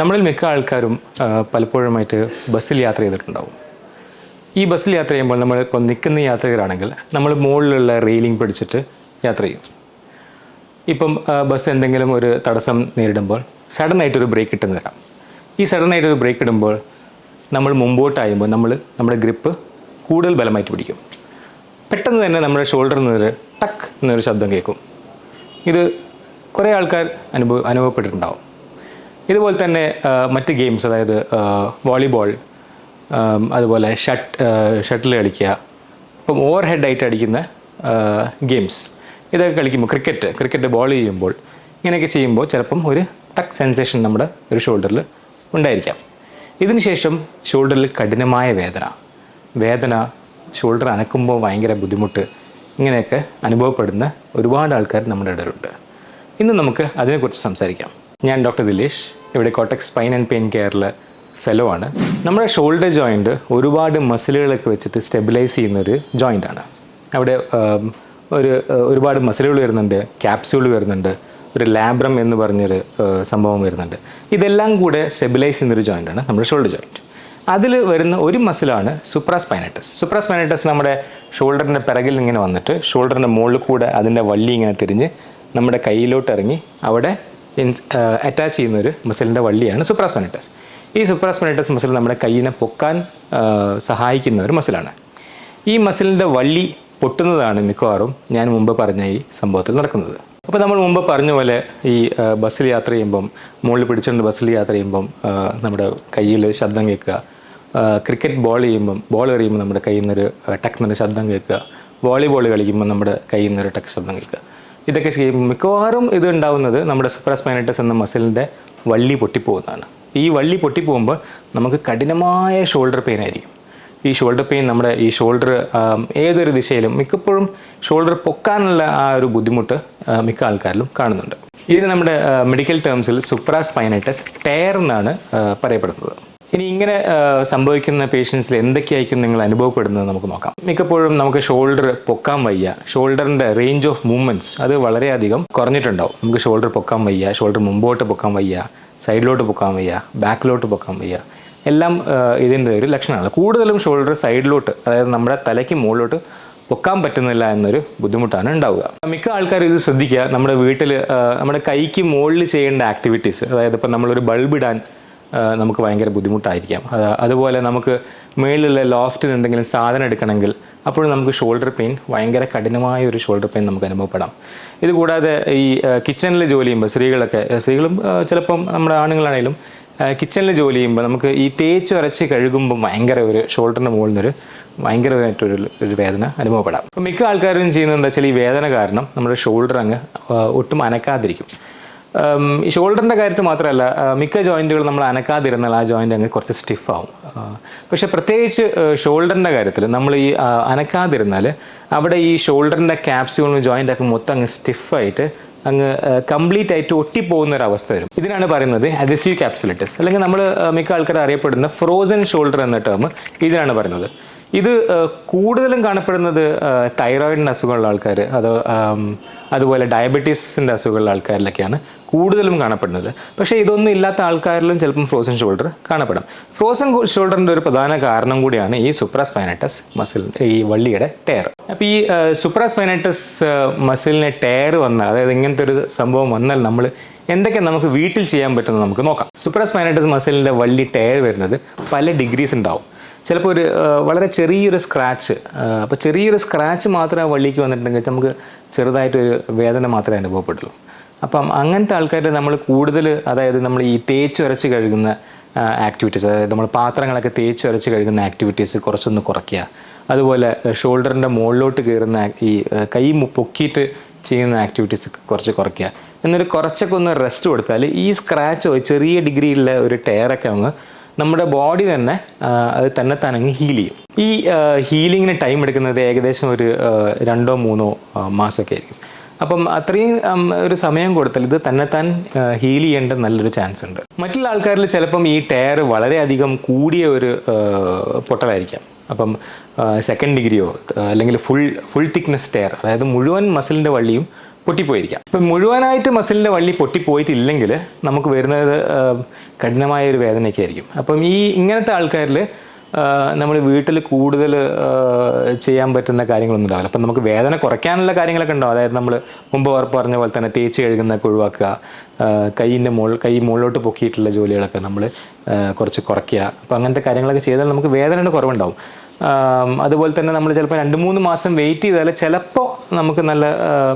നമ്മളിൽ മിക്ക ആൾക്കാരും പലപ്പോഴുമായിട്ട് ബസ്സിൽ യാത്ര ചെയ്തിട്ടുണ്ടാവും. ഈ ബസ്സിൽ യാത്ര ചെയ്യുമ്പോൾ നമ്മൾ ഇപ്പോൾ നിൽക്കുന്ന യാത്രികരാണെങ്കിൽ നമ്മൾ മുകളിലുള്ള റെയിലിംഗ് പിടിച്ചിട്ട് യാത്ര ചെയ്യും. ഇപ്പം ബസ് എന്തെങ്കിലും ഒരു തടസ്സം നേരിടുമ്പോൾ സഡനായിട്ടൊരു ബ്രേക്ക് ഇട്ടെന്ന് വരാം. ഈ സഡനായിട്ടൊരു ബ്രേക്ക് ഇടുമ്പോൾ നമ്മൾ മുമ്പോട്ടായുമ്പോൾ നമ്മൾ നമ്മുടെ ഗ്രിപ്പ് കൂടുതൽ ബലമായിട്ട് പിടിക്കും. പെട്ടെന്ന് തന്നെ നമ്മുടെ ഷോൾഡറിൽ നിന്നൊരു ടക്ക് എന്നൊരു ശബ്ദം കേൾക്കും. ഇത് കുറേ ആൾക്കാർ അനുഭവ അനുഭവപ്പെട്ടിട്ടുണ്ടാവും. ഇതുപോലെ തന്നെ മറ്റ് ഗെയിംസ് അതായത് വോളിബോൾ അതുപോലെ ഷട്ട് ഷട്ടിൽ കളിക്കുക ഇപ്പം ഓവർ ഹെഡായിട്ട് അടിക്കുന്ന ഗെയിംസ്. ഇതൊക്കെ കളിക്കുമ്പോൾ ക്രിക്കറ്റ് ക്രിക്കറ്റ് ബോൾ ചെയ്യുമ്പോൾ ഇങ്ങനെയൊക്കെ ചെയ്യുമ്പോൾ ചിലപ്പം ഒരു ടക്ക് സെൻസേഷൻ നമ്മുടെ ഒരു ഷോൾഡറിൽ ഉണ്ടായിരിക്കാം. ഇതിനുശേഷം ഷോൾഡറിൽ കഠിനമായ വേദന. വേദന ഷോൾഡർ അനക്കുമ്പോൾ ഭയങ്കര ബുദ്ധിമുട്ട്. ഇങ്ങനെയൊക്കെ അനുഭവപ്പെടുന്ന ഒരുപാട് ആൾക്കാർ നമ്മുടെ ഇടയിലുണ്ട്. ഇന്ന് നമുക്ക് അതിനെക്കുറിച്ച് സംസാരിക്കാം. ഞാൻ ഡോക്ടർ ദിലേഷ്. ഇവിടെ കോട്ടക് സ്പൈൻ ആൻഡ് പെയിൻ കെയറിൽ ഫെലോ ആണ്. നമ്മുടെ ഷോൾഡർ ജോയിന്റ് ഒരുപാട് മസിലുകളൊക്കെ വെച്ചിട്ട് സ്റ്റെബിലൈസ് ചെയ്യുന്നൊരു ജോയിന്റ് ആണ്. അവിടെ ഒരു ഒരുപാട് മസിലുകൾ വരുന്നുണ്ട് ക്യാപ്സ്യൂൾ വരുന്നുണ്ട് ഒരു ലാബ്രം എന്ന് പറഞ്ഞൊരു സംഭവം വരുന്നുണ്ട്. ഇതെല്ലാം കൂടെ സ്റ്റെബിലൈസ് ചെയ്യുന്നൊരു ജോയിന്റ് ആണ് നമ്മുടെ ഷോൾഡർ ജോയിന്റ് അതിൽ വരുന്ന ഒരു മസിലാണ് സുപ്രാസ്പൈനറ്റസ് സുപ്രാസ്പൈനറ്റസ് നമ്മുടെ ഷോൾഡറിന്റെ പിറകിൽ ഇങ്ങനെ വന്നിട്ട് ഷോൾഡറിന്റെ മുകളിൽ കൂടെ അതിന്റെ വള്ളി ഇങ്ങനെ തിരിഞ്ഞ് നമ്മുടെ കയ്യിലോട്ട് ഇറങ്ങി അവിടെ അറ്റാച്ച് ചെയ്യുന്ന ഒരു മസിലിന്റെ വള്ളിയാണ് സുപ്രാസ്പൈനറ്റസ് ഈ സുപ്രാസ്പൈനറ്റസ് മസിൽ നമ്മുടെ കയ്യിനെ പൊക്കാൻ സഹായിക്കുന്ന ഒരു മസിലാണ് ഈ മസിലിന്റെ വള്ളി പൊട്ടുന്നതാണ് മിക്കവാറും ഞാൻ മുമ്പ് പറഞ്ഞ ഈ സംഭവത്തിൽ നടക്കുന്നത്. അപ്പോൾ നമ്മൾ മുമ്പ് പറഞ്ഞ പോലെ ഈ ബസ്സിൽ യാത്ര ചെയ്യുമ്പം മുകളിൽ പിടിച്ചുകൊണ്ട് ബസ്സിൽ യാത്ര ചെയ്യുമ്പം നമ്മുടെ കയ്യിൽ ശബ്ദം കേൾക്കുക. ക്രിക്കറ്റ് ബോൾ ചെയ്യുമ്പം ബോൾ എറിയുമ്പോൾ നമ്മുടെ കയ്യിൽ നിന്നൊരു ടെക്നൊരു ശബ്ദം കേൾക്കുക. വോളിബോൾ കളിക്കുമ്പോൾ നമ്മുടെ കയ്യിൽ നിന്നൊരു ടക്ക് ശബ്ദം കേൾക്കുക. ഇതൊക്കെ ചെയ്യുമ്പോൾ മിക്കവാറും ഇത് ഉണ്ടാവുന്നത് നമ്മുടെ സുപ്രാസ്പൈനറ്റസ് എന്ന മസിലിന്റെ വള്ളി പൊട്ടിപ്പോകുന്നതാണ്. ഈ വള്ളി പൊട്ടിപ്പോകുമ്പോൾ നമുക്ക് കഠിനമായ ഷോൾഡർ പെയിൻ ആയിരിക്കും. ഈ ഷോൾഡർ പെയിൻ നമ്മുടെ ഈ ഷോൾഡർ ഏതൊരു ദിശയിലും മിക്കപ്പോഴും ഷോൾഡർ പൊക്കാനുള്ള ആ ഒരു ബുദ്ധിമുട്ട് മിക്ക ആൾക്കാരിലും കാണുന്നുണ്ട്. ഇതിന് നമ്മുടെ മെഡിക്കൽ ടേംസിൽ സുപ്രാസ്പൈനറ്റസ് ടയർ എന്നാണ് പറയപ്പെടുന്നത്. ഇനി ഇങ്ങനെ സംഭവിക്കുന്ന പേഷ്യൻസിൽ എന്തൊക്കെയായിരിക്കും നിങ്ങൾ അനുഭവപ്പെടുന്നത് നമുക്ക് നോക്കാം. മിക്കപ്പോഴും നമുക്ക് ഷോൾഡർ പൊക്കാൻ വയ്യ. ഷോൾഡറിന്റെ റേഞ്ച് ഓഫ് മൂവ്മെന്റ്സ് അത് വളരെയധികം കുറഞ്ഞിട്ടുണ്ടാവും. നമുക്ക് ഷോൾഡർ പൊക്കാൻ വയ്യ ഷോൾഡർ മുമ്പോട്ട് പൊക്കാൻ വയ്യ സൈഡിലോട്ട് പൊക്കാൻ വയ്യ ബാക്കിലോട്ട് പൊക്കാൻ വയ്യ. എല്ലാം ഇതിന്റെ ഒരു ലക്ഷണമാണ് കൂടുതലും ഷോൾഡർ സൈഡിലോട്ട് അതായത് നമ്മുടെ തലയ്ക്ക് മുകളിലോട്ട് പൊക്കാൻ പറ്റുന്നില്ല എന്നൊരു ബുദ്ധിമുട്ടാണ് ഉണ്ടാവുക. മിക്ക ആൾക്കാരും ഇത് ശ്രദ്ധിക്കുക. നമ്മുടെ വീട്ടിൽ നമ്മുടെ കൈക്ക് മുകളിൽ ചെയ്യേണ്ട ആക്ടിവിറ്റീസ് അതായത് ഇപ്പം നമ്മളൊരു ബൾബ് ഇടാൻ നമുക്ക് ഭയങ്കര ബുദ്ധിമുട്ടായിരിക്കാം. അതുപോലെ നമുക്ക് മേളിലുള്ള ലോഫ്റ്റിൽ എന്തെങ്കിലും സാധനം എടുക്കണമെങ്കിൽ അപ്പോൾ നമുക്ക് ഷോൾഡർ പെയിൻ ഭയങ്കര കഠിനമായ ഒരു ഷോൾഡർ പെയിൻ നമുക്ക് അനുഭവപ്പെടാം. ഇതുകൂടാതെ ഈ കിച്ചണിൽ ജോലി ചെയ്യുമ്പോൾ സ്ത്രീകളൊക്കെ സ്ത്രീകളും ചിലപ്പം നമ്മുടെ ആണുങ്ങളാണെങ്കിലും കിച്ചണിൽ ജോലി ചെയ്യുമ്പോൾ നമുക്ക് ഈ തേച്ച് ഉരച്ച് കഴുകുമ്പോൾ ഭയങ്കര ഒരു ഷോൾഡറിന്റെ മുകളിൽ നിന്നൊരു ഭയങ്കരമായിട്ടൊരു ഒരു വേദന അനുഭവപ്പെടാം. മിക്ക ആൾക്കാരും ചെയ്യുന്നത് എന്താ വെച്ചാൽ ഈ വേദന കാരണം നമ്മുടെ ഷോൾഡർ അങ്ങ് ഒട്ടും അനക്കാതിരിക്കും. ഈ ഷോൾഡറിന്റെ കാര്യത്തിൽ മാത്രമല്ല മിക്ക ജോയിന്റുകൾ നമ്മൾ അനക്കാതിരുന്നാൽ ആ ജോയിന്റ് അങ്ങ് കുറച്ച് സ്റ്റിഫ് ആവും. ആ, പക്ഷെ പ്രത്യേകിച്ച് ഷോൾഡറിന്റെ കാര്യത്തിൽ നമ്മൾ ഈ അനക്കാതിരുന്നാൽ അവിടെ ഈ ഷോൾഡറിന്റെ ക്യാപ്സ്യൂളും ജോയിന്റ് ഒക്കെ മൊത്തം അങ്ങ് സ്റ്റിഫായിട്ട് അങ്ങ് കംപ്ലീറ്റ് ആയിട്ട് ഒട്ടിപ്പോകുന്ന ഒരു അവസ്ഥ വരും. ഇതിനാണ് പറയുന്നത് അദസീവ് ക്യാപ്സുലിറ്റിസ് അല്ലെങ്കിൽ നമ്മൾ മിക്ക ആൾക്കാർ അറിയപ്പെടുന്ന ഫ്രോസൺ ഷോൾഡർ എന്ന ടേം ഇതിനാണ് പറയുന്നത്. ഇത് കൂടുതലും കാണപ്പെടുന്നത് തൈറോയിഡിന്റെ അസുഖമുള്ള ആൾക്കാർ അത് അതുപോലെ ഡയബറ്റീസിന്റെ അസുഖമുള്ള ആൾക്കാരിലൊക്കെയാണ്. കൂടുതലും കാണപ്പെടുന്നത്. പക്ഷേ ഇതൊന്നും ഇല്ലാത്ത ആൾക്കാരിലും ചിലപ്പം ഫ്രോസൺ ഷോൾഡർ കാണപ്പെടും. ഫ്രോസൺ ഷോൾഡറിന്റെ ഒരു പ്രധാന കാരണം കൂടിയാണ് ഈ സുപ്രാസ്പൈനറ്റസ് മസിൽ ഈ വള്ളിയുടെ ടയർ അപ്പോൾ ഈ സുപ്രാസ്പൈനറ്റസ് മസിലിന് ടയർ വന്നാൽ അതായത് ഇങ്ങനത്തെ ഒരു സംഭവം വന്നാൽ നമ്മൾ എന്തൊക്കെ നമുക്ക് വീട്ടിൽ ചെയ്യാൻ പറ്റുന്നത് നമുക്ക് നോക്കാം. സുപ്രാസ്പൈനറ്റസ് മസിലിന്റെ വള്ളി ടയർ വരുന്നത് പല ഡിഗ്രീസ് ഉണ്ടാവും. ചിലപ്പോൾ ഒരു വളരെ ചെറിയൊരു സ്ക്രാച്ച് അപ്പോൾ ചെറിയൊരു സ്ക്രാച്ച് മാത്രമേ വള്ളിക്ക് വന്നിട്ടുണ്ടെങ്കിൽ നമുക്ക് ചെറുതായിട്ടൊരു വേദന മാത്രമേ അനുഭവപ്പെട്ടുള്ളൂ അപ്പം അങ്ങനത്തെ ആൾക്കാർ നമ്മൾ കൂടുതൽ അതായത് നമ്മൾ ഈ തേച്ചുരച്ച് കഴുകുന്ന ആക്ടിവിറ്റീസ് അതായത് നമ്മൾ പാത്രങ്ങളൊക്കെ തേച്ച് ഉരച്ച് കഴുകുന്ന ആക്ടിവിറ്റീസ് കുറച്ചൊന്ന് കുറയ്ക്കുക. അതുപോലെ ഷോൾഡറിന്റെ മുകളിലോട്ട് കയറുന്ന ഈ കൈ പൊക്കിയിട്ട് ചെയ്യുന്ന ആക്ടിവിറ്റീസ് കുറച്ച് കുറയ്ക്കുക. എന്നിട്ട് കുറച്ചൊക്കെ ഒന്ന് റെസ്റ്റ് കൊടുത്താൽ ഈ സ്ക്രാച്ചോ ചെറിയ ഡിഗ്രിയിലുള്ള ഒരു ടയറൊക്കെ അങ്ങ് നമ്മുടെ ബോഡി തന്നെ അത് തന്നെ തനങ്ങ് ഹീൽ ചെയ്യും. ഈ ഹീലിങ്ങിന് ടൈം എടുക്കുന്നത് ഏകദേശം ഒരു രണ്ടോ മൂന്നോ മാസമൊക്കെ ആയിരിക്കും. അപ്പം അത്രയും ഒരു സമയം കൊടുത്താൽ ഇത് തന്നെത്താൻ ഹീൽ ചെയ്യേണ്ട നല്ലൊരു ചാൻസ് ഉണ്ട്. മറ്റുള്ള ആൾക്കാരിൽ ചിലപ്പം ഈ ടയർ വളരെയധികം കൂടിയ ഒരു പൊട്ടലായിരിക്കാം. അപ്പം സെക്കൻഡ് ഡിഗ്രിയോ അല്ലെങ്കിൽ ഫുൾ ഫുൾ തിക്നെസ് ടയർ അതായത് മുഴുവൻ മസിലിന്റെ വള്ളിയും പൊട്ടിപ്പോയിരിക്കാം. ഇപ്പം മുഴുവനായിട്ട് മസിലിന്റെ വള്ളി പൊട്ടിപ്പോയിട്ടില്ലെങ്കിൽ നമുക്ക് വരുന്നത് കഠിനമായ ഒരു വേദനയൊക്കെ ആയിരിക്കും. അപ്പം ഈ ഇങ്ങനത്തെ ആൾക്കാരിൽ നമ്മൾ വീട്ടിൽ കൂടുതൽ ചെയ്യാൻ പറ്റുന്ന കാര്യങ്ങളൊന്നും ഉണ്ടാവില്ല. അപ്പം നമുക്ക് വേദന കുറയ്ക്കാനുള്ള കാര്യങ്ങളൊക്കെ ഉണ്ടാവും. അതായത് നമ്മൾ മുമ്പ് ഉറപ്പ് പറഞ്ഞ പോലെ തന്നെ തേച്ച് കഴുകുന്നതൊക്കെ ഒഴിവാക്കുക കൈയിന്റെ മുകൾ കൈ മുകളിലോട്ട് പൊക്കിയിട്ടുള്ള ജോലികളൊക്കെ നമ്മൾ കുറച്ച് കുറയ്ക്കുക. അപ്പോൾ അങ്ങനത്തെ കാര്യങ്ങളൊക്കെ ചെയ്താൽ നമുക്ക് വേദനയുടെ കുറവുണ്ടാവും. അതുപോലെ തന്നെ നമ്മൾ ചിലപ്പോൾ രണ്ട് മൂന്ന് മാസം വെയിറ്റ് ചെയ്താൽ ചിലപ്പോൾ നമുക്ക് നല്ല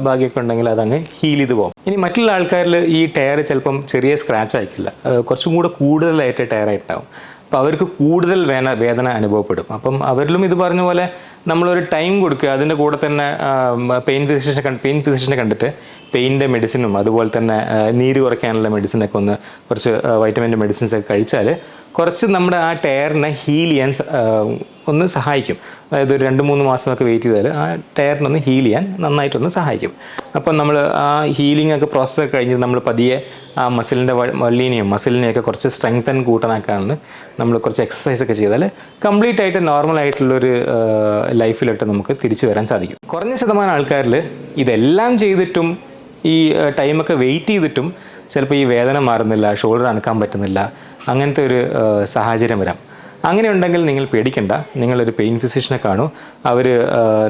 ഭാഗ്യമൊക്കെ ഉണ്ടെങ്കിൽ അതങ്ങ് ഹീൽ ചെയ്ത് പോകും ഇനി മറ്റുള്ള ആൾക്കാരിൽ ഈ ടയർ ചിലപ്പം ചെറിയ സ്ക്രാച്ച് ആയിക്കില്ല. കുറച്ചും കൂടെ കൂടുതലായിട്ട് ടയർ ആയിട്ടുണ്ടാവും അപ്പോൾ അവർക്ക് കൂടുതൽ വേന വേദന അനുഭവപ്പെടും. അപ്പം അവരിലും ഇത് പറഞ്ഞ പോലെ നമ്മളൊരു ടൈം കൊടുക്കുക അതിന്റെ കൂടെ തന്നെ പെയിൻ ഫിസിഷ്യനെ പെയിൻ ഫിസിഷ്യനെ കണ്ടിട്ട് പെയിന്റെ മെഡിസിനും അതുപോലെ തന്നെ നീര് കുറയ്ക്കാനുള്ള മെഡിസിനൊക്കെ ഒന്ന് കുറച്ച് വൈറ്റമിന്റെ മെഡിസിൻസ് ഒക്കെ കഴിച്ചാൽ കുറച്ച് നമ്മുടെ ആ ടയറിനെ ഹീൽ ചെയ്യാൻ ഒന്ന് സഹായിക്കും. അതായത് ഒരു രണ്ട് മൂന്ന് മാസമൊക്കെ വെയിറ്റ് ചെയ്താൽ ആ ടയറിനൊന്ന് ഹീൽ ചെയ്യാൻ നന്നായിട്ടൊന്ന് സഹായിക്കും. അപ്പം നമ്മൾ ആ ഹീലിംഗ് ഒക്കെ പ്രോസസ്സൊക്കെ കഴിഞ്ഞ് നമ്മൾ പതിയെ ആ മസിലിന്റെ വള്ളിനെയും മസിലിനെയൊക്കെ കുറച്ച് സ്ട്രെങ്തൻ കൂട്ടാനാക്കാണ് നമ്മൾ കുറച്ച് എക്സസൈസ് ഒക്കെ ചെയ്താൽ കംപ്ലീറ്റ് ആയിട്ട് നോർമൽ ആയിട്ടുള്ളൊരു ലൈഫിലോട്ട് നമുക്ക് തിരിച്ചു വരാൻ സാധിക്കും. കുറഞ്ഞ ശതമാനം ആൾക്കാരിൽ ഇതെല്ലാം ചെയ്തിട്ടും ഈ ടൈമൊക്കെ വെയിറ്റ് ചെയ്തിട്ടും ചിലപ്പോൾ ഈ വേദന മാറുന്നില്ല ഷോൾഡർ അനക്കാൻ പറ്റുന്നില്ല അങ്ങനത്തെ ഒരു സാഹചര്യം വരാം. അങ്ങനെ ഉണ്ടെങ്കിൽ നിങ്ങൾ പേടിക്കണ്ട. നിങ്ങളൊരു പെയിൻ ഫിസിഷ്യനെ കാണൂ. അവർ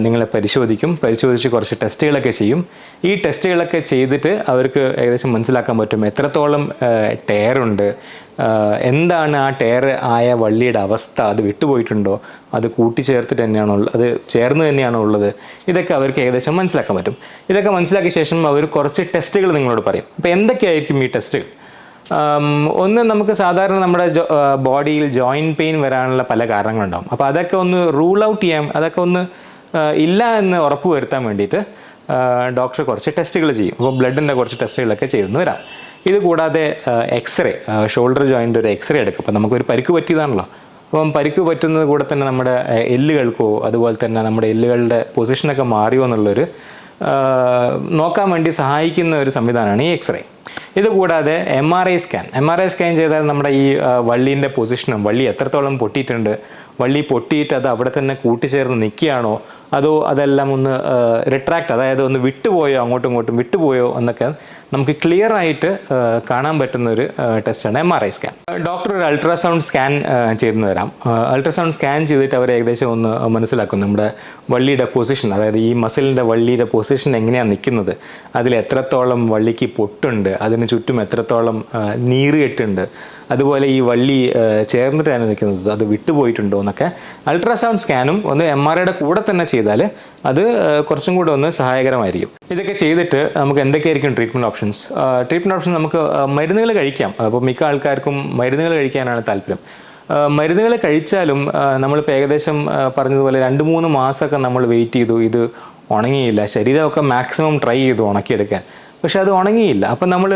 നിങ്ങളെ പരിശോധിക്കും. പരിശോധിച്ച് കുറച്ച് ടെസ്റ്റുകളൊക്കെ ചെയ്യും. ഈ ടെസ്റ്റുകളൊക്കെ ചെയ്തിട്ട് അവർക്ക് ഏകദേശം മനസ്സിലാക്കാൻ പറ്റും എത്രത്തോളം ടയറുണ്ട് എന്താണ് ആ ടയർ ആയ വള്ളിയുടെ അവസ്ഥ? അത് വിട്ടുപോയിട്ടുണ്ടോ? അത് കൂട്ടിച്ചേർത്തിട്ട് തന്നെയാണോ അത് ചേർന്ന് തന്നെയാണോ ഉള്ളത്? ഇതൊക്കെ അവർക്ക് ഏകദേശം മനസ്സിലാക്കാൻ പറ്റും. ഇതൊക്കെ മനസ്സിലാക്കിയ ശേഷം അവർ കുറച്ച് ടെസ്റ്റുകൾ നിങ്ങളോട് പറയും. അപ്പോൾ എന്തൊക്കെയായിരിക്കും ഈ ടെസ്റ്റുകൾ? ഒന്ന് നമുക്ക് സാധാരണ നമ്മുടെ ബോഡിയിൽ ജോയിന്റ് പെയിൻ വരാനുള്ള പല കാരണങ്ങളുണ്ടാവും. അപ്പോൾ അതൊക്കെ ഒന്ന് റൂൾ ഔട്ട് ചെയ്യാൻ അതൊക്കെ ഒന്ന് ഇല്ല എന്ന് ഉറപ്പ് വരുത്താൻ വേണ്ടിയിട്ട് ഡോക്ടർ കുറച്ച് ടെസ്റ്റുകൾ ചെയ്യും. അപ്പോൾ ബ്ലഡിന്റെ കുറച്ച് ടെസ്റ്റുകളൊക്കെ ചെയ്തെന്ന് വരാം. ഇത് കൂടാതെ എക്സ്റേ ഷോൾഡർ ജോയിന്റ് ഒരു എക്സ്റേ എടുക്കും. അപ്പോൾ നമുക്കൊരു പരിക്ക് പറ്റിയതാണല്ലോ. അപ്പം പരിക്ക് പറ്റുന്നത് കൂടെ തന്നെ നമ്മുടെ എല്ലുകൾക്കോ അതുപോലെ തന്നെ നമ്മുടെ എല്ലുകളുടെ പൊസിഷനൊക്കെ മാറിയോ എന്നുള്ളൊരു നോക്കാൻ വേണ്ടി സഹായിക്കുന്ന ഒരു സംവിധാനമാണ് ഈ എക്സ്റേ. ഇത് കൂടാതെ M R I scan M R I scan ചെയ്താൽ നമ്മുടെ ഈ വള്ളീന്റെ പൊസിഷനും വള്ളി എത്രത്തോളം പൊട്ടിയിട്ടുണ്ട് വള്ളി പൊട്ടിയിട്ട് അത് അവിടെ തന്നെ കൂട്ടിച്ചേർന്ന് നിൽക്കുകയാണോ അതോ അതെല്ലാം ഒന്ന് റിട്രാക്ട് അതായത് ഒന്ന് വിട്ടുപോയോ അങ്ങോട്ടും ഇങ്ങോട്ടും വിട്ടുപോയോ എന്നൊക്കെ നമുക്ക് ക്ലിയർ ആയിട്ട് കാണാൻ പറ്റുന്ന ഒരു ടെസ്റ്റാണ് M R I scan doctor ഒരു അൾട്രാസൗണ്ട് സ്കാൻ ചെയ്തെന്ന് തരാം അൾട്രാസൗണ്ട് സ്കാൻ ചെയ്തിട്ട് അവർ ഏകദേശം ഒന്ന് മനസ്സിലാക്കും നമ്മുടെ വള്ളിയുടെ പൊസിഷൻ അതായത് ഈ മസിലിന്റെ വള്ളിയുടെ പൊസിഷൻ എങ്ങനെയാണ് നിൽക്കുന്നത് അതിൽ എത്രത്തോളം വള്ളിക്ക് പൊട്ടുണ്ട്? അതിന് ചുറ്റും എത്രത്തോളം ആ, നീറ് കെട്ടുണ്ട് അതുപോലെ ഈ വള്ളി ചേർന്നിട്ടാണ് നിൽക്കുന്നത്. അത് വിട്ടുപോയിട്ടുണ്ടോ എന്നൊക്കെ അൾട്രാസൗണ്ട് സ്കാനും ഒന്ന് എം ആർ ഐയുടെ കൂടെ തന്നെ ചെയ്താൽ അത് കുറച്ചും കൂടെ ഒന്ന് സഹായകരമായിരിക്കും. ഇതൊക്കെ ചെയ്തിട്ട് നമുക്ക് എന്തൊക്കെയായിരിക്കും ട്രീറ്റ്മെന്റ് ഓപ്ഷൻസ് ട്രീറ്റ്മെന്റ് ഓപ്ഷൻ നമുക്ക് മരുന്നുകൾ കഴിക്കാം. അപ്പോൾ മിക്ക ആൾക്കാർക്കും മരുന്നുകൾ കഴിക്കാനാണ് താല്പര്യം. മരുന്നുകൾ കഴിച്ചാലും ആ, നമ്മളിപ്പോൾ ഏകദേശം പറഞ്ഞതുപോലെ രണ്ട് മൂന്ന് മാസമൊക്കെ നമ്മൾ വെയിറ്റ് ചെയ്തു. ഇത് ഉണങ്ങിയില്ല. ശരീരമൊക്കെ മാക്സിമം ട്രൈ ചെയ്തു ഉണക്കിയെടുക്കാൻ. പക്ഷെ അത് ഉണങ്ങിയില്ല. അപ്പം നമ്മൾ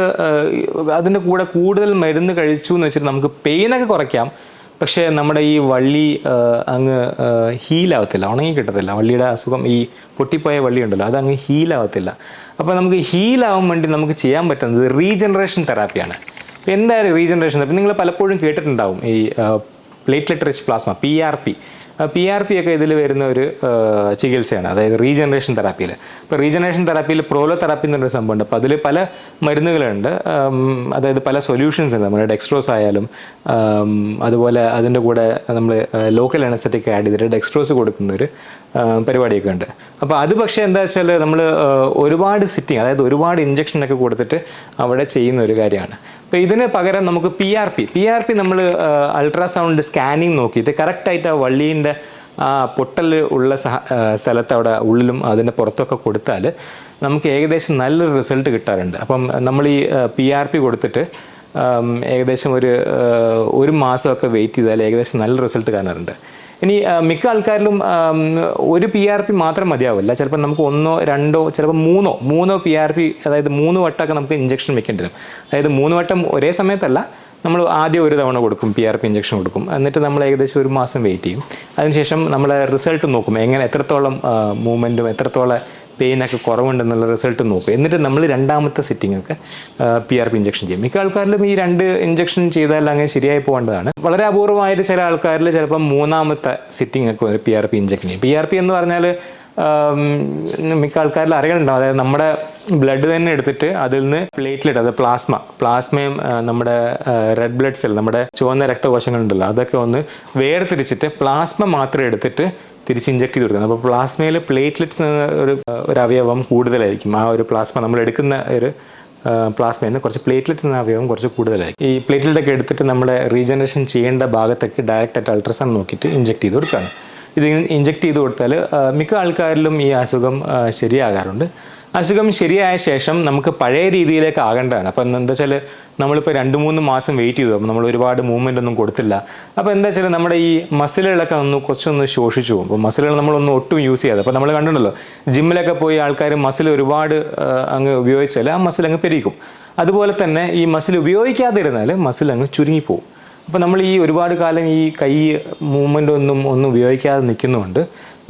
അതിന്റെ കൂടെ കൂടുതൽ മരുന്ന് കഴിച്ചു എന്ന് വെച്ചിട്ട് നമുക്ക് പെയിനൊക്കെ കുറയ്ക്കാം. പക്ഷേ നമ്മുടെ ഈ വള്ളി അങ്ങ് ഹീലാവത്തില്ല. ഉണങ്ങി കിട്ടത്തില്ല. വള്ളിയുടെ അസുഖം ഈ പൊട്ടിപ്പോയ വള്ളി ഉണ്ടല്ലോ അത് അങ്ങ് ഹീലാവത്തില്ല. അപ്പോൾ നമുക്ക് ഹീലാവാൻ വേണ്ടി നമുക്ക് ചെയ്യാൻ പറ്റുന്നത് റീജനറേഷൻ തെറാപ്പിയാണ്. എന്തായാലും റീജനറേഷൻ തെറാപ്പി നിങ്ങൾ പലപ്പോഴും കേട്ടിട്ടുണ്ടാവും ഈ platelet rich plasma P R P P R P ഒക്കെ ഇതിൽ വരുന്ന ഒരു ചികിത്സയാണ്. അതായത് റീജനറേഷൻ തെറാപ്പിയിൽ ഇപ്പോൾ റീജനറേഷൻ തെറാപ്പിയിൽ പ്രോലോ തെറാപ്പി എന്നൊരു സംഭവമുണ്ട്. അപ്പോൾ അതിൽ പല മരുന്നുകളുണ്ട്. അതായത് പല സൊല്യൂഷൻസ് ഉണ്ട്. നമ്മുടെ ഡെക്സ്ട്രോസ് ആയാലും അതുപോലെ അതിന്റെ കൂടെ നമ്മൾ ലോക്കൽ അനസറ്റിക് ആഡ് ചെയ്തിട്ട് ഡെക്സ്ട്രോസ് കൊടുക്കുന്ന ഒരു പരിപാടിയൊക്കെ ഉണ്ട്. അപ്പോൾ അത് പക്ഷേ എന്താ വെച്ചാൽ നമ്മൾ ഒരുപാട് സിറ്റിങ് അതായത് ഒരുപാട് ഇഞ്ചക്ഷനൊക്കെ കൊടുത്തിട്ട് അവിടെ ചെയ്യുന്ന ഒരു കാര്യമാണ്. അപ്പോൾ ഇതിന് പകരം നമുക്ക് P R P P R P നമ്മൾ അൾട്രാസൗണ്ട് സ്കാനിങ് നോക്കിയിട്ട് കറക്റ്റായിട്ട് ആ വള്ളീന്റെ ആ പൊട്ടൽ ഉള്ള സ്ഥലത്ത് അവിടെ ഉള്ളിലും അതിന്റെ പുറത്തൊക്കെ കൊടുത്താൽ നമുക്ക് ഏകദേശം നല്ലൊരു റിസൾട്ട് കിട്ടാറുണ്ട്. അപ്പം നമ്മൾ ഈ പി ആർ പി കൊടുത്തിട്ട് ഏകദേശം ഒരു ഒരു മാസമൊക്കെ വെയിറ്റ് ചെയ്താൽ ഏകദേശം നല്ല റിസൾട്ട് കാണാറുണ്ട്. ഇനി മിക്ക ആൾക്കാരിലും ഒരു പി ആർ പി മാത്രം മതിയാവില്ല. ചിലപ്പോൾ നമുക്ക് ഒന്നോ രണ്ടോ ചിലപ്പോൾ മൂന്നോ മൂന്നോ പി ആർ പി അതായത് മൂന്ന് വട്ടമൊക്കെ നമുക്ക് ഇഞ്ചക്ഷൻ വെക്കേണ്ടി വരും. അതായത് മൂന്ന് വട്ടം ഒരേ സമയത്തല്ല നമ്മൾ ആദ്യം ഒരു തവണ കൊടുക്കും പി ആർ പി ഇഞ്ചക്ഷൻ കൊടുക്കും. എന്നിട്ട് നമ്മൾ ഏകദേശം ഒരു മാസം വെയിറ്റ് ചെയ്യും. അതിനുശേഷം നമ്മൾ റിസൾട്ട് നോക്കും. എങ്ങനെ എത്രത്തോളം മൂവ്മെന്റും എത്രത്തോളം പെയിനൊക്കെ കുറവുണ്ടെന്നുള്ള റിസൾട്ട് നോക്കും. എന്നിട്ട് നമ്മൾ രണ്ടാമത്തെ സിറ്റിങ്ങൊക്കെ പി ആർ പി ഇഞ്ചക്ഷൻ ചെയ്യും. മിക്ക ആൾക്കാരിലും ഈ രണ്ട് ഇഞ്ചക്ഷൻ ചെയ്താൽ അങ്ങനെ ശരിയായി പോകേണ്ടതാണ്. വളരെ അപൂർവമായിട്ട് ചില ആൾക്കാരിൽ ചിലപ്പോൾ മൂന്നാമത്തെ സിറ്റിംഗ് ഒരു പി ആർ പി ഇഞ്ചക്ഷൻ ചെയ്യും. പി ആർ പി എന്ന് പറഞ്ഞാൽ മിക്ക ആൾക്കാരിൽ അറിയണുണ്ടാവും. അതായത് നമ്മുടെ ബ്ലഡ് തന്നെ എടുത്തിട്ട് അതിൽ നിന്ന് പ്ലേറ്റ്ലെറ്റ് അത് പ്ലാസ്മ പ്ലാസ്മയും നമ്മുടെ റെഡ് ബ്ലഡ് സെൽ നമ്മുടെ ചുവന്ന രക്തകോശങ്ങൾ ഉണ്ടല്ലോ അതൊക്കെ ഒന്ന് വേർതിരിച്ചിട്ട് പ്ലാസ്മ മാത്രം എടുത്തിട്ട് തിരിച്ച് ഇഞ്ചക്ട് ചെയ്ത് കൊടുക്കുന്നത് അപ്പോൾ പ്ലാസ്മയിൽ പ്ലേറ്റ്ലെറ്റ്സ് ഒരു ഒരു അവയവം കൂടുതലായിരിക്കും. ആ ഒരു പ്ലാസ്മ നമ്മൾ എടുക്കുന്ന ഒരു പ്ലാസ്മയിൽ നിന്ന് കുറച്ച് പ്ലേറ്റ്ലെറ്റ്സ് എന്ന അവയവം കുറച്ച് കൂടുതലായിരിക്കും. ഈ പ്ലേറ്റ്ലെറ്റ് ഒക്കെ എടുത്തിട്ട് നമ്മുടെ റീജനറേഷൻ ചെയ്യേണ്ട ഭാഗത്തേക്ക് ഡയറക്റ്റ് ആയിട്ട് അൾട്രാസൗണ്ട് നോക്കിയിട്ട് ഇഞ്ചക്ട് ചെയ്ത് കൊടുക്കുകയാണ് ഇത് ഇഞ്ചെക്ട് ചെയ്ത് കൊടുത്താൽ മിക്ക ആൾക്കാരിലും ഈ അസുഖം ശരിയാകാറുണ്ട്. അസുഖം ശരിയായ ശേഷം നമുക്ക് പഴയ രീതിയിലേക്ക് ആകേണ്ടതാണ്. അപ്പം എന്താ വെച്ചാൽ നമ്മളിപ്പോൾ രണ്ട് മൂന്ന് മാസം വെയിറ്റ് ചെയ്തു. അപ്പോൾ നമ്മൾ ഒരുപാട് മൂവ്മെന്റ് ഒന്നും കൊടുത്തില്ല. അപ്പോൾ എന്താ വെച്ചാൽ നമ്മുടെ ഈ മസിലുകളൊക്കെ ഒന്ന് കുറച്ചൊന്ന് ശോഷിച്ചു പോകും. അപ്പോൾ മസിലുകൾ നമ്മളൊന്നും ഒട്ടും യൂസ് ചെയ്യാതെ. അപ്പോൾ നമ്മൾ കണ്ടിട്ടുണ്ടല്ലോ ജിമ്മിലൊക്കെ പോയി ആൾക്കാർ മസിൽ ഒരുപാട് അങ്ങ് ഉപയോഗിച്ചാൽ ആ മസിൽ അങ്ങ് പെരിക്കും അതുപോലെ തന്നെ ഈ മസിൽ ഉപയോഗിക്കാതിരുന്നാൽ മസിൽ അങ്ങ് ചുരുങ്ങിപ്പോവും. അപ്പോൾ നമ്മൾ ഈ ഒരുപാട് കാലം ഈ കൈ മൂവ്മെന്റ് ഒന്നും ഒന്നും ഉപയോഗിക്കാതെ നിൽക്കുന്നതുകൊണ്ട്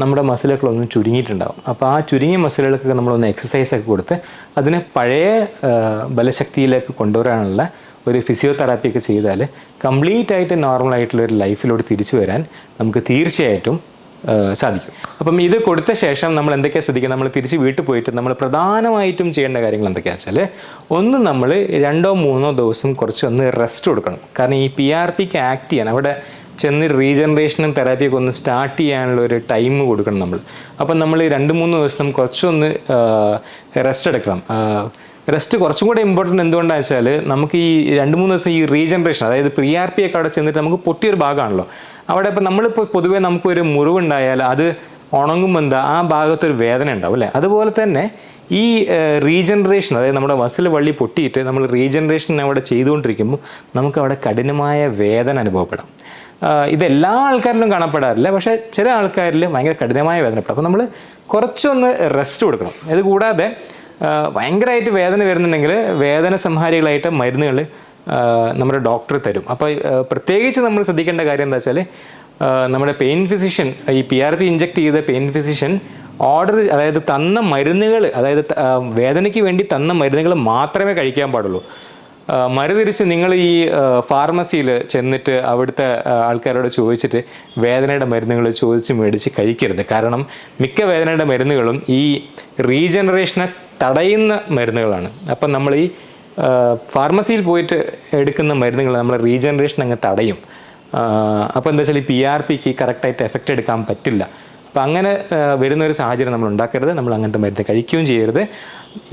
നമ്മുടെ മസിലുകളൊന്നും ചുരുങ്ങിയിട്ടുണ്ടാവും. അപ്പോൾ ആ ചുരുങ്ങിയ മസിലുകൾക്കൊക്കെ നമ്മളൊന്ന് എക്സസൈസ് ഒക്കെ കൊടുത്ത് അതിനെ പഴയ ബലശക്തിയിലേക്ക് കൊണ്ടുവരാനുള്ള ഒരു ഫിസിയോതെറാപ്പി ഒക്കെ ചെയ്താൽ കംപ്ലീറ്റ് ആയിട്ട് നോർമൽ ആയിട്ടുള്ള ഒരു ലൈഫിലോട്ട് തിരിച്ചു വരാൻ നമുക്ക് തീർച്ചയായിട്ടും സാധിക്കും. അപ്പം ഇത് കൊടുത്ത ശേഷം നമ്മൾ എന്തൊക്കെയാണ് ശ്രദ്ധിക്കുക നമ്മൾ തിരിച്ച് വീട്ടിൽ പോയിട്ട് നമ്മൾ പ്രധാനമായിട്ടും ചെയ്യേണ്ട കാര്യങ്ങൾ എന്തൊക്കെയാണെന്ന് വെച്ചാൽ ഒന്ന് നമ്മൾ രണ്ടോ മൂന്നോ ദിവസം കുറച്ച് ഒന്ന് റെസ്റ്റ് കൊടുക്കണം. കാരണം ഈ പി ആർ പിക്ക് ആക്ട് ചെയ്യാൻ അവിടെ ചെന്ന് റീജനറേഷനും തെറാപ്പിയൊക്കെ ഒന്ന് സ്റ്റാർട്ട് ചെയ്യാനുള്ള ഒരു ടൈം കൊടുക്കണം നമ്മൾ. അപ്പം നമ്മൾ രണ്ട് മൂന്ന് ദിവസം കുറച്ചൊന്ന് റെസ്റ്റ് എടുക്കണം. റെസ്റ്റ് കുറച്ചും കൂടെ ഇമ്പോർട്ടന്റ് എന്തുകൊണ്ടാണ് വെച്ചാൽ നമുക്ക് ഈ രണ്ട് മൂന്ന് ദിവസം ഈ റീജനറേഷൻ അതായത് പ്രീ ആർ പി ഒക്കെ അവിടെ ചെന്നിട്ട് നമുക്ക് പൊട്ടിയൊരു ഭാഗമാണല്ലോ. അവിടെ ഇപ്പം നമ്മളിപ്പോൾ പൊതുവേ നമുക്കൊരു മുറിവുണ്ടായാൽ അത് ഉണങ്ങുമ്പോൾ എന്താ ആ ഭാഗത്തൊരു വേദന ഉണ്ടാവും അല്ലേ? അതുപോലെ തന്നെ ഈ റീജനറേഷൻ അതായത് നമ്മുടെ മസിൽ വള്ളി പൊട്ടിയിട്ട് നമ്മൾ റീജനറേഷൻ അവിടെ ചെയ്തുകൊണ്ടിരിക്കുമ്പോൾ നമുക്ക് അവിടെ കഠിനമായ വേദന അനുഭവപ്പെടാം. ഇതെല്ലാ ആൾക്കാരിലും കാണപ്പെടാറില്ല പക്ഷേ ചില ആൾക്കാരിൽ ഭയങ്കര കഠിനമായ വേദനപ്പെടാം അപ്പോൾ നമ്മൾ കുറച്ചൊന്ന് റെസ്റ്റ് കൊടുക്കണം. ഇത് കൂടാതെ ഭയങ്കരമായിട്ട് വേദന വരുന്നുണ്ടെങ്കിൽ വേദന സംഹാരികളായിട്ട് മരുന്നുകൾ നമ്മുടെ ഡോക്ടർ തരും. അപ്പോൾ പ്രത്യേകിച്ച് നമ്മൾ ശ്രദ്ധിക്കേണ്ട കാര്യം എന്താ വെച്ചാൽ നമ്മുടെ പെയിൻ ഫിസിഷ്യൻ ഈ പി ആർ പി ഇഞ്ചെക്ട് ചെയ്ത പെയിൻ ഫിസിഷ്യൻ ഓർഡർ അതായത് തന്ന മരുന്നുകൾ അതായത് വേദനയ്ക്ക് വേണ്ടി തന്ന മരുന്നുകൾ മാത്രമേ കഴിക്കാൻ പാടുള്ളൂ. മറുതിരിച്ച് നിങ്ങൾ ഈ ഫാർമസിയിൽ ചെന്നിട്ട് അവിടുത്തെ ആൾക്കാരോട് ചോദിച്ചിട്ട് വേദനയുടെ മരുന്നുകൾ ചോദിച്ച് മേടിച്ച് കഴിക്കരുത്. കാരണം മിക്ക വേദനയുടെ മരുന്നുകളും ഈ റീജനറേഷനെ തടയുന്ന മരുന്നുകളാണ്. അപ്പം നമ്മൾ ഈ ഫാർമസിയിൽ പോയിട്ട് എടുക്കുന്ന മരുന്നുകൾ നമ്മൾ റീജനറേഷൻ അങ്ങ് തടയും. അപ്പോൾ എന്താ വെച്ചാൽ ഈ പി ആർ പിക്ക് കറക്റ്റായിട്ട് എഫക്റ്റ് എടുക്കാൻ പറ്റില്ല. അപ്പോൾ അങ്ങനെ വരുന്ന ഒരു സാഹചര്യം നമ്മൾ ഉണ്ടാക്കരുത്. നമ്മൾ അങ്ങനത്തെ മരുന്ന് കഴിക്കുകയും ചെയ്യരുത്.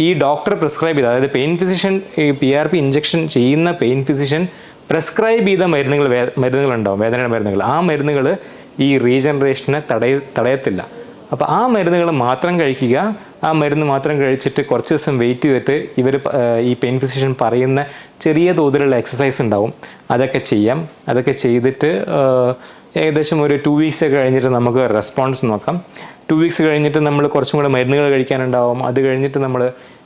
ഈ ഡോക്ടർ പ്രിസ്ക്രൈബ് ചെയ്ത അതായത് പെയിൻ ഫിസിഷ്യൻ ഈ പി ആർ പി ഇഞ്ചക്ഷൻ ചെയ്യുന്ന പെയിൻ ഫിസിഷ്യൻ പ്രിസ്ക്രൈബ് ചെയ്ത മരുന്നുകൾ മരുന്നുകളുണ്ടാവും വേദനയുടെ മരുന്നുകൾ. ആ മരുന്നുകൾ ഈ റീജനറേഷനെ തടയ തടയത്തില്ല. അപ്പോൾ ആ മരുന്നുകൾ മാത്രം കഴിക്കുക. ആ മരുന്ന് മാത്രം കഴിച്ചിട്ട് കുറച്ച് ദിവസം വെയിറ്റ് ചെയ്തിട്ട് ഇവർ ഈ പെയിൻ ഫിസിഷ്യൻ പറയുന്ന ചെറിയ തോതിലുള്ള എക്സസൈസ് ഉണ്ടാവും. അതൊക്കെ ചെയ്യാം. അതൊക്കെ ചെയ്തിട്ട് ഏകദേശം ഒരു ടു വീക്സ് കഴിഞ്ഞിട്ട് നമുക്ക് റെസ്പോൺസ് നോക്കാം. ടു വീക്സ് കഴിഞ്ഞിട്ട് നമ്മൾ കുറച്ചും കൂടെ മരുന്നുകൾ കഴിക്കാനുണ്ടാവും. അത് കഴിഞ്ഞിട്ട് നമ്മൾ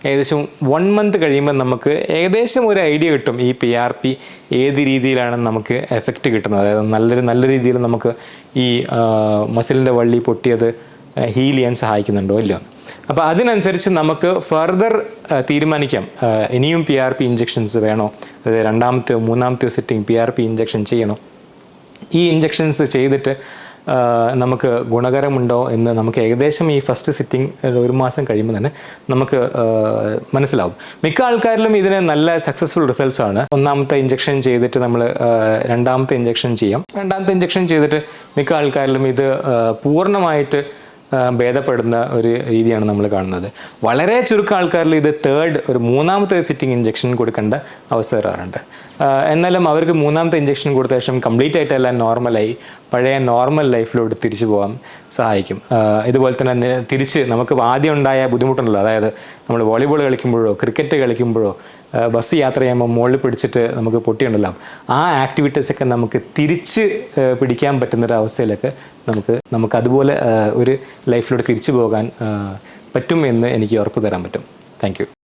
ഏകദേശം വൺ മന്ത് കഴിയുമ്പോൾ നമുക്ക് ഏകദേശം ഒരു ഐഡിയ കിട്ടും. ഈ പി ആർ പി ഏത് രീതിയിലാണ് നമുക്ക് എഫക്റ്റ് കിട്ടുന്നത്? അതായത് നല്ലൊരു നല്ല രീതിയിൽ നമുക്ക് ഈ മസിലിന്റെ വള്ളി പൊട്ടിയത് ഹീൽ ചെയ്യാൻ സഹായിക്കുന്നുണ്ടോ ഇല്ലയോ? അപ്പോൾ അതിനനുസരിച്ച് നമുക്ക് ഫർദർ തീരുമാനിക്കാം. ഇനിയും പി ആർ പി ഇഞ്ചെക്ഷൻസ് വേണോ? അതായത് രണ്ടാമത്തെയോ മൂന്നാമത്തെയോ setting P R P injection ചെയ്യണോ? ഈ ഇഞ്ചെക്ഷൻസ് ചെയ്തിട്ട് നമുക്ക് ഗുണകരമുണ്ടോ എന്ന് നമുക്ക് ഏകദേശം ഈ ഫസ്റ്റ് സിറ്റിംഗ് ഒരു മാസം കഴിയുമ്പോൾ തന്നെ നമുക്ക് മനസ്സിലാവും. മിക്ക ആൾക്കാരിലും ഇതിന് നല്ല സക്സസ്ഫുൾ റിസൾട്ട്സ് ആണ്. ഒന്നാമത്തെ ഇഞ്ചെക്ഷൻ ചെയ്തിട്ട് നമ്മൾ രണ്ടാമത്തെ ഇഞ്ചെക്ഷൻ ചെയ്യാം. രണ്ടാമത്തെ ഇഞ്ചെക്ഷൻ ചെയ്തിട്ട് മിക്ക ആൾക്കാരിലും ഇത് പൂർണമായിട്ട് ഭേദപ്പെടുന്ന ഒരു രീതിയാണ് നമ്മൾ കാണുന്നത്. വളരെ ചുരുക്കം ആൾക്കാരിൽ ഇത് തേർഡ് ഒരു മൂന്നാമത്തെ സിറ്റിംഗ് ഇഞ്ചക്ഷൻ കൊടുക്കേണ്ട അവസ്ഥ വരാറുണ്ട് എന്നാലും അവർക്ക് മൂന്നാമത്തെ ഇഞ്ചക്ഷൻ കൊടുത്ത ശേഷം കംപ്ലീറ്റ് ആയിട്ട് എല്ലാം നോർമലായി പഴയ നോർമൽ ലൈഫിലോട്ട് തിരിച്ചു പോകാൻ സഹായിക്കും. ഇതുപോലെ തന്നെ തിരിച്ച് നമുക്ക് ആദ്യം ഉണ്ടായ ബുദ്ധിമുട്ടുണ്ടല്ലോ. അതായത് നമ്മൾ വോളിബോൾ കളിക്കുമ്പോഴോ ക്രിക്കറ്റ് കളിക്കുമ്പോഴോ ബസ് യാത്ര ചെയ്യുമ്പോൾ മുകളിൽ പിടിച്ചിട്ട് നമുക്ക് പൊട്ടിയുണ്ടല്ലോ. ആ ആക്ടിവിറ്റീസൊക്കെ നമുക്ക് തിരിച്ച് പിടിക്കാൻ പറ്റുന്നൊരവസ്ഥയിലൊക്കെ നമുക്ക് നമുക്ക് അതുപോലെ ഒരു ലൈഫിലൂടെ തിരിച്ചു പോകാൻ പറ്റും എന്ന് എനിക്ക് ഉറപ്പ് തരാൻ പറ്റും. താങ്ക്